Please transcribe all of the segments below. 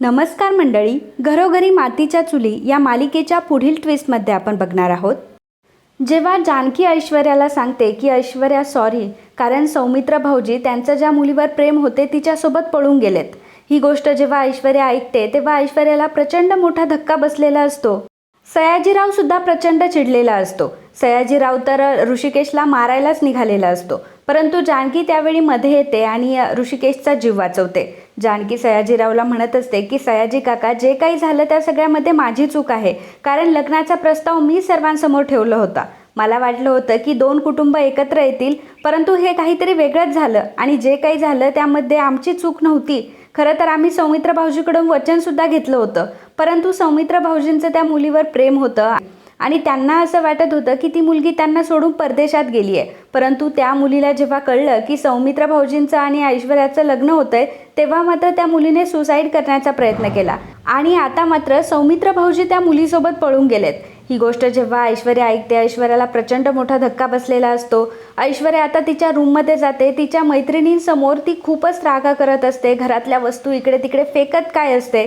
नमस्कार मंडळी घरोघरी मातीच्या चुली या मालिकेच्या पुढील ट्विस्टमध्ये आपण बघणार आहोत. जेव्हा जानकी ऐश्वर्याला सांगते की ऐश्वर्या सॉरी कारण सौमित्र भाऊजी त्यांचं ज्या मुलीवर प्रेम होते तिच्यासोबत पळून गेलेत. ही गोष्ट जेव्हा ऐश्वर्या ऐकते तेव्हा ऐश्वर्याला प्रचंड मोठा धक्का बसलेला असतो. सयाजीराव सुद्धा प्रचंड चिडलेला असतो. सयाजीराव तर ऋषिकेशला मारायलाच निघालेला असतो. परंतु जानकी त्यावेळी मध्ये येते आणि ऋषिकेशचा जीव वाचवते. जानकी सयाजीरावला म्हणत असते की सयाजी काका जे काही झालं त्या सगळ्यामध्ये माझी चूक आहे. कारण लग्नाचा प्रस्ताव मी सर्वांसमोर ठेवला होता. मला वाटलं होतं की दोन कुटुंब एकत्र येतील परंतु हे काहीतरी वेगळंच झालं आणि जे काही झालं त्यामध्ये आमची चूक नव्हती. खरं तर आम्ही सौमित्र भाऊजीकडून वचनसुद्धा घेतलं होतं. परंतु सौमित्र भाऊजींचं त्या मुलीवर प्रेम होतं. आणि त्यांना असं वाटत होतं की ती मुलगी त्यांना सोडून परदेशात गेली आहे. परंतु त्या मुलीला जेव्हा कळलं की सौमित्र भाऊजींचं आणि ऐश्वर्याचं लग्न होतंय तेव्हा मात्र त्या मुलीने सुसाईड करण्याचा प्रयत्न केला. आणि आता मात्र सौमित्र भाऊजी त्या मुलीसोबत पळून गेलेत. ही गोष्ट जेव्हा ऐश्वर्या ऐकते ऐश्वर्याला प्रचंड मोठा धक्का बसलेला असतो. ऐश्वर्या आता तिच्या रूममध्ये जाते तिच्या मैत्रिणींसमोर ती खूपच रागा करत असते घरातल्या वस्तू इकडे तिकडे फेकत काय असते?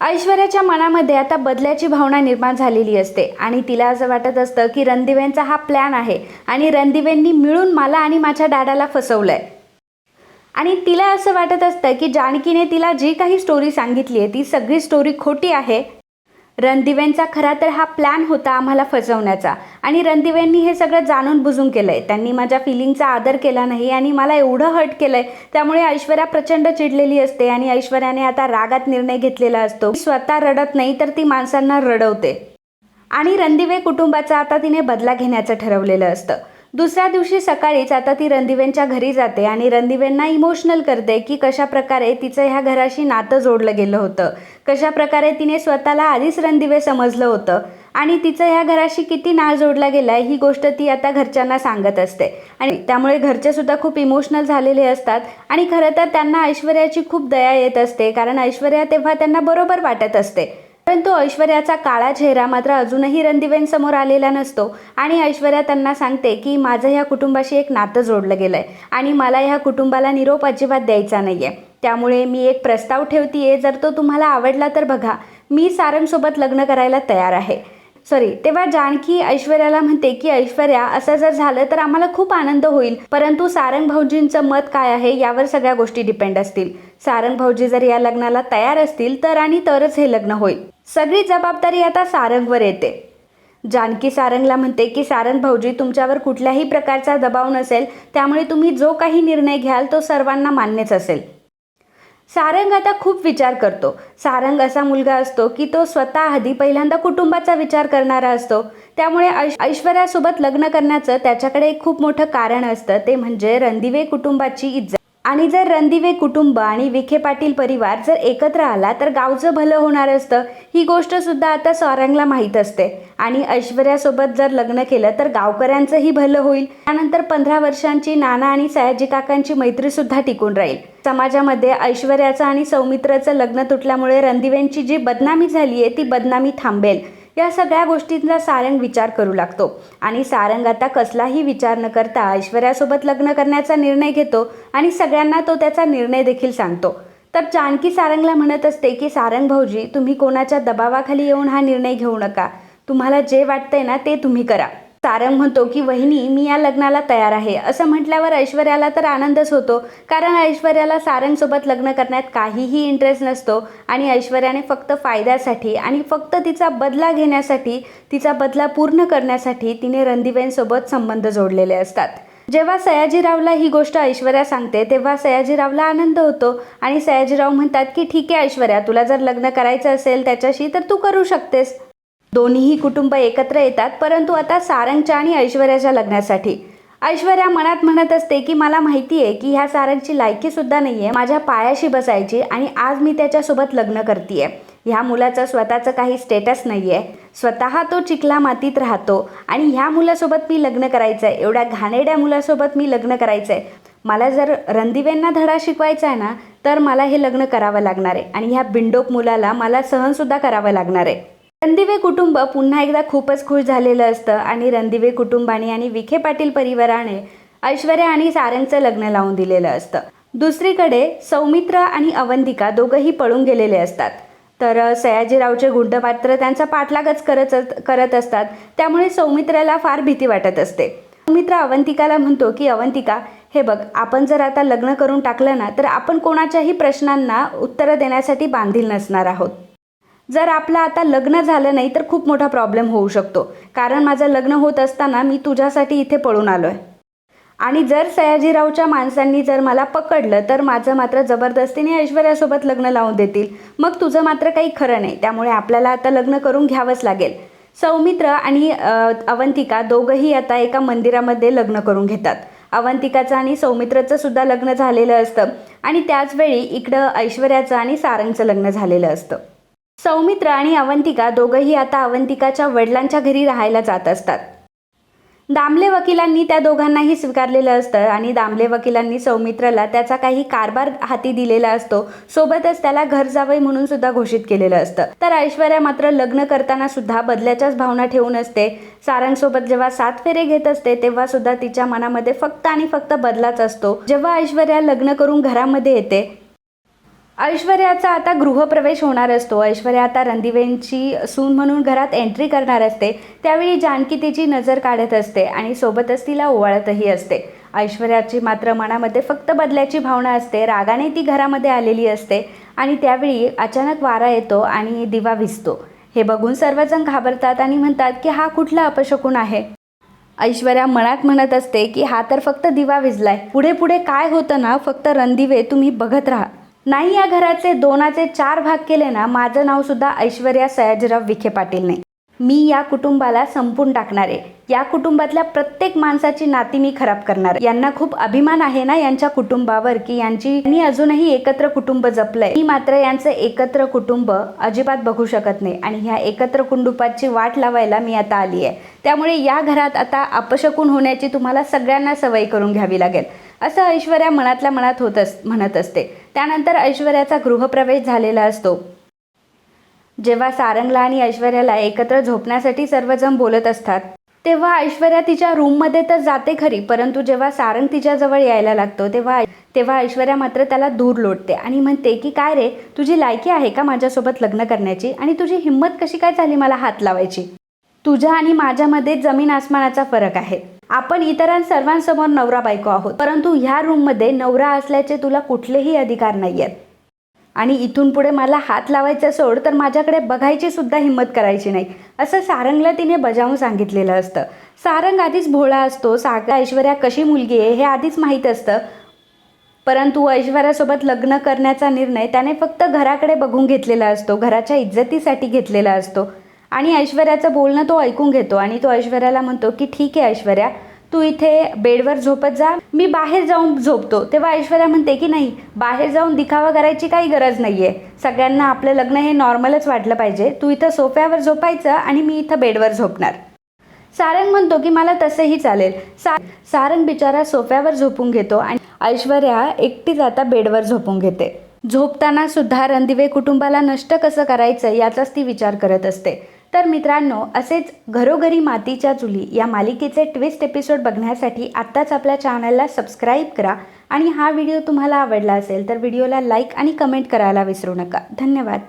ऐश्वर्याच्या मनामध्ये आता बदल्याची भावना निर्माण झालेली असते आणि तिला असं वाटत असतं की रणदिवेंचा हा प्लॅन आहे आणि रणदिवेंनी मिळून मला आणि माझ्या डॅडाला फसवलंय. आणि तिला असं वाटत असतं की जानकीने तिला जी काही स्टोरी सांगितली आहे ती सगळी स्टोरी खोटी आहे रणदिवेंचा खरा तर हा प्लॅन होता आम्हाला फसवण्याचा. आणि रणदिवेंनी हे सगळं जाणून बुजून केलं आहे त्यांनी माझ्या फिलिंगचा आदर केला नाही आणि मला एवढं हर्ट केलं आहे त्यामुळे ऐश्वर्या प्रचंड चिडलेली असते आणि ऐश्वर्याने आता रागात निर्णय घेतलेला असतो. स्वतः रडत नाही तर ती माणसांना रडवते. आणि रणदिवे कुटुंबाचा आता तिने बदला घेण्याचं ठरवलेलं असतं. दुसऱ्या दिवशी सकाळीच आता ती रणदिवेंच्या घरी जाते आणि रणदिवेंना इमोशनल करते की कशा प्रकारे तिचं ह्या घराशी नातं जोडलं गेलं होतं. कशा प्रकारे तिने स्वतःला आधीच रणदिवे समजलं होतं आणि तिचं ह्या घराशी किती नाळ जोडला गेला ही गोष्ट ती आता घरच्यांना सांगत असते. आणि त्यामुळे घरचे सुद्धा खूप इमोशनल झालेले असतात आणि खरं तर त्यांना ऐश्वर्याची खूप दया येत असते कारण ऐश्वर्या तेव्हा त्यांना बरोबर वाटत असते. परंतु ऐश्वर्याचा काळा चेहरा मात्र अजूनही रणदिवेंसमोर आलेला नसतो. आणि ऐश्वर्या त्यांना सांगते की माझं ह्या कुटुंबाशी एक नातं जोडलं गेलं आहे आणि मला ह्या कुटुंबाला निरोप अजिबात द्यायचा नाही आहे त्यामुळे मी एक प्रस्ताव ठेवतीये. जर तो तुम्हाला आवडला तर बघा. मी सारंगसोबत लग्न करायला तयार आहे. सॉरी तेव्हा जानकी ऐश्वर्याला म्हणते की ऐश्वर्या असं जर झालं तर आम्हाला खूप आनंद होईल. परंतु सारंग भाऊजींचं मत काय आहे यावर सगळ्या गोष्टी डिपेंड असतील. सारंग भाऊजी जर या लग्नाला तयार असतील तर आणि तरच हे लग्न होईल. सगळी जबाबदारी आता सारंगवर येते. जानकी सारंगला म्हणते की सारंग भाऊजी तुमच्यावर कुठल्याही प्रकारचा दबाव नसेल. त्यामुळे तुम्ही जो काही निर्णय घ्याल तो सर्वांना मान्यच असेल. सारंग आता खूप विचार करतो. सारंग असा मुलगा असतो की तो स्वतः आधी पहिल्यांदा कुटुंबाचा विचार करणारा असतो. त्यामुळे ऐश ऐश्वर्यासोबत लग्न करण्याचं त्याच्याकडे एक खूप मोठं कारण असतं. ते म्हणजे रणदिवे कुटुंबाची इज्जत. आणि जर रणदिवे कुटुंब आणि विखे पाटील परिवार जर एकत्र आला तर गावचं भलं होणार असतं. ही गोष्ट सुद्धा आता सारंगला माहीत असते. आणि ऐश्वर्यासोबत जर लग्न केलं तर गावकऱ्यांचंही भलं होईल. त्यानंतर पंधरा वर्षांची नाना आणि सयाजी काकांची मैत्री सुद्धा टिकून राहील. समाजामध्ये ऐश्वर्याचं आणि सौमित्राचं लग्न तुटल्यामुळे रणदिवेंची जी बदनामी झाली आहे ती बदनामी थांबेल. या सगळ्या गोष्टींचा सारंग विचार करू लागतो. आणि सारंग आता कसलाही विचार न करता ऐश्वर्यासोबत लग्न करण्याचा निर्णय घेतो आणि सगळ्यांना तो त्याचा निर्णय देखील सांगतो. तर जानकी सारंगला म्हणत असते की सारंग भाऊजी तुम्ही कोणाच्या दबावाखाली येऊन हा निर्णय घेऊ नका. तुम्हाला जे वाटतंय ना ते तुम्ही करा. सारंग म्हणतो की वहिनी मी या लग्नाला तयार आहे. असं म्हटल्यावर ऐश्वर्याला तर आनंदच होतो. कारण ऐश्वर्याला सारंगसोबत लग्न करण्यात काहीही इंटरेस्ट नसतो आणि ऐश्वर्याने फक्त फायद्यासाठी आणि फक्त तिचा बदला घेण्यासाठी तिचा बदला पूर्ण करण्यासाठी तिने रणदिवेंसोबत संबंध जोडलेले असतात. जेव्हा सयाजीरावला ही गोष्ट ऐश्वर्या सांगते तेव्हा सयाजीरावला आनंद होतो आणि सयाजीराव म्हणतात की ठीक आहे ऐश्वर्या तुला जर लग्न करायचं असेल त्याच्याशी तर तू करू शकतेस. दोन्हीही कुटुंब एकत्र येतात परंतु आता सारंगच्या आणि ऐश्वर्याच्या लग्नासाठी. ऐश्वर्या मनात म्हणत असते की मला माहिती आहे की ह्या सारंगची लायकीसुद्धा नाही आहे माझ्या पायाशी बसायची आणि आज मी त्याच्यासोबत लग्न करते ह्या मुलाचं स्वतःचं काही स्टेटस नाही आहे स्वतः तो चिखला मातीत राहतो आणि ह्या मुलासोबत मी लग्न करायचं आहे एवढ्या घाणेड्या मुलासोबत मी लग्न करायचं आहे मला जर रणदिवेंना धडा शिकवायचा आहे ना तर मला हे लग्न करावं लागणार आहे आणि ह्या बिंडोक मुलाला मला सहनसुद्धा करावं लागणार आहे. रणदिवे कुटुंब पुन्हा एकदा खूपच खुश झालेलं असतं आणि रणदिवे कुटुंबाने आणि विखे पाटील परिवाराने ऐश्वर्या आणि सारंगचं लग्न लावून दिलेलं असतं. दुसरीकडे सौमित्र आणि अवंतिका दोघंही पळून गेलेले असतात. तर सयाजीरावचे गुंड पात्र त्यांचा पाठलागच करत करत असतात. त्यामुळे सौमित्राला फार भीती वाटत असते. सौमित्र अवंतिकाला म्हणतो की अवंतिका हे बघ आपण जर आता लग्न करून टाकलं ना तर आपण कोणाच्याही प्रश्नांना उत्तरं देण्यासाठी बांधील नसणार आहोत. जर आपलं आता लग्न झालं नाही तर खूप मोठा प्रॉब्लेम होऊ शकतो. कारण माझं लग्न होत असताना मी तुझ्यासाठी इथे पळून आलो आहे आणि जर सयाजीरावच्या माणसांनी जर मला पकडलं तर माझं मात्र जबरदस्तीने ऐश्वर्यासोबत लग्न लावून देतील. मग तुझं मात्र काही खरं नाही. त्यामुळे आपल्याला आता लग्न करून घ्यावंच लागेल. सौमित्र आणि अवंतिका दोघंही आता एका मंदिरामध्ये लग्न करून घेतात. अवंतिकाचं आणि सौमित्रचं सुद्धा लग्न झालेलं असतं. आणि त्याचवेळी इकडं ऐश्वर्याचं आणि सारंगचं लग्न झालेलं असतं. सौमित्र आणि अवंतिका दोघंही आता अवंतिकाच्या वडिलांच्या घरी राहायला जात असतात. दामले वकिलांनी त्या दोघांनाही स्वीकारलेलं असतं आणि दामले वकिलांनी सौमित्रला त्याचा काही कारभार हाती दिलेला असतो सोबतच त्याला घर जावई म्हणून सुद्धा घोषित केलेलं असतं. तर ऐश्वर्या मात्र लग्न करताना सुद्धा बदल्याच्याच भावना ठेवून असते. सारंगसोबत जेव्हा सात फेरे घेत असते तेव्हा सुद्धा तिच्या मनामध्ये फक्त आणि फक्त बदलाच असतो. जेव्हा ऐश्वर्या लग्न करून घरामध्ये येते ऐश्वर्याचा आता गृहप्रवेश होणार असतो. ऐश्वर्या आता रणदिवेंची सून म्हणून घरात एंट्री करणार असते. त्यावेळी जानकी तिची नजर काढत असते आणि सोबतच तिला ओवाळतही असते. ऐश्वर्याची मात्र मनामध्ये फक्त बदल्याची भावना असते. रागाने ती घरामध्ये आलेली असते आणि त्यावेळी अचानक वारा येतो आणि दिवा विजतो हे बघून सर्वजण घाबरतात आणि म्हणतात की हा कुठला अपशकुन आहे? ऐश्वर्या मनात म्हणत असते की हा तर फक्त दिवा विजलाय. पुढे पुढे काय होतं ना? फक्त रणदिवे तुम्ही बघत राहा. नाही या घराचे दोनाचे चार भाग केले ना माझं नाव सुद्धा ऐश्वर्या सयाजीराव विखे पाटीलने. मी या कुटुंबाला संपून टाकणार. आहे या कुटुंबातल्या प्रत्येक माणसाची नाती मी खराब करणार. यांना खूप अभिमान आहे ना यांच्या कुटुंबावर की यांची यांनी अजूनही एकत्र कुटुंब जपलंय. मी मात्र यांचं एकत्र कुटुंब अजिबात बघू शकत नाही आणि ह्या एकत्र कुटुंबाची वाट लावायला मी आता आली आहे त्यामुळे या घरात आता अपशकून होण्याची तुम्हाला सगळ्यांना सवय करून घ्यावी लागेल. असं ऐश्वर्या मनातल्या मनात होत अस म्हणत असते. त्यानंतर ऐश्वर्याचा गृहप्रवेश झालेला असतो. जेव्हा सारंगला आणि ऐश्वर्याला एकत्र झोपण्यासाठी सर्वजण बोलत असतात तेव्हा ऐश्वर्या तिच्या रूममध्ये तर जाते खरी परंतु जेव्हा सारंग तिच्याजवळ यायला लागतो तेव्हा तेव्हा ऐश्वर्या मात्र त्याला दूर लोटते आणि म्हणते की काय रे तुझी लायकी आहे का माझ्यासोबत लग्न करण्याची? आणि तुझी हिंमत कशी काय झाली मला हात लावायची? तुझ्या आणि माझ्यामध्ये जमीन आसमानाचा फरक आहे. आपण इतरां सर्वांसमोर नवरा बायको आहोत. परंतु ह्या रूममध्ये नवरा असल्याचे तुला कुठलेही अधिकार नाही आहेत आणि इथून पुढे मला हात लावायचा सोड तर माझ्याकडे बघायची सुद्धा हिंमत करायची नाही. असं सारंगला तिने बजावून सांगितलेलं असतं. सारंग आधीच भोळा असतो सागर ऐश्वर्या कशी मुलगी आहे हे आधीच माहीत असतं. परंतु ऐश्वर्यासोबत लग्न करण्याचा निर्णय त्याने फक्त घराकडे बघून घेतलेला असतो घराच्या इज्जतीसाठी घेतलेला असतो. आणि ऐश्वर्याचं बोलणं तो ऐकून घेतो आणि तो ऐश्वर्याला म्हणतो की ठीक आहे ऐश्वर्या तू इथे बेडवर झोपत जा. मी बाहेर जाऊन झोपतो. तेव्हा ऐश्वर्या म्हणते की नाही बाहेर जाऊन दिखावा करायची काही गरज नाही आहे सगळ्यांना आपलं लग्न हे नॉर्मलच वाटलं पाहिजे. तू इथं सोफ्यावर झोपायचं आणि मी इथं बेडवर झोपणार. सारंग म्हणतो की मला तसंही चालेल. सा सारंग बिचारा सोफ्यावर झोपून घेतो आणि ऐश्वर्या एकटीच आता बेडवर झोपून घेते. झोपताना सुद्धा रणदिवे कुटुंबाला नष्ट कसं करायचं याचाच ती विचार करत असते. तर मित्रांनो असेच घरोघरी मातीच्या चुली या मालिकेचे ट्विस्ट एपिसोड बघण्यासाठी आत्ताच आपल्या चॅनलला सबस्क्राईब करा आणि हा व्हिडिओ तुम्हाला आवडला असेल तर व्हिडिओला लाईक आणि कमेंट करायला विसरू नका. धन्यवाद.